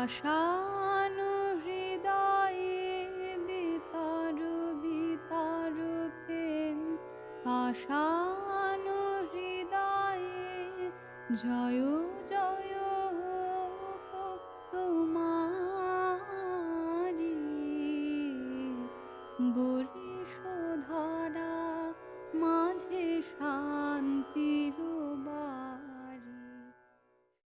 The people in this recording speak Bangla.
পাষাণ হৃদয়ে বিতর বিতর প্রেম। পাষাণ হৃদয়ে জয় জয়।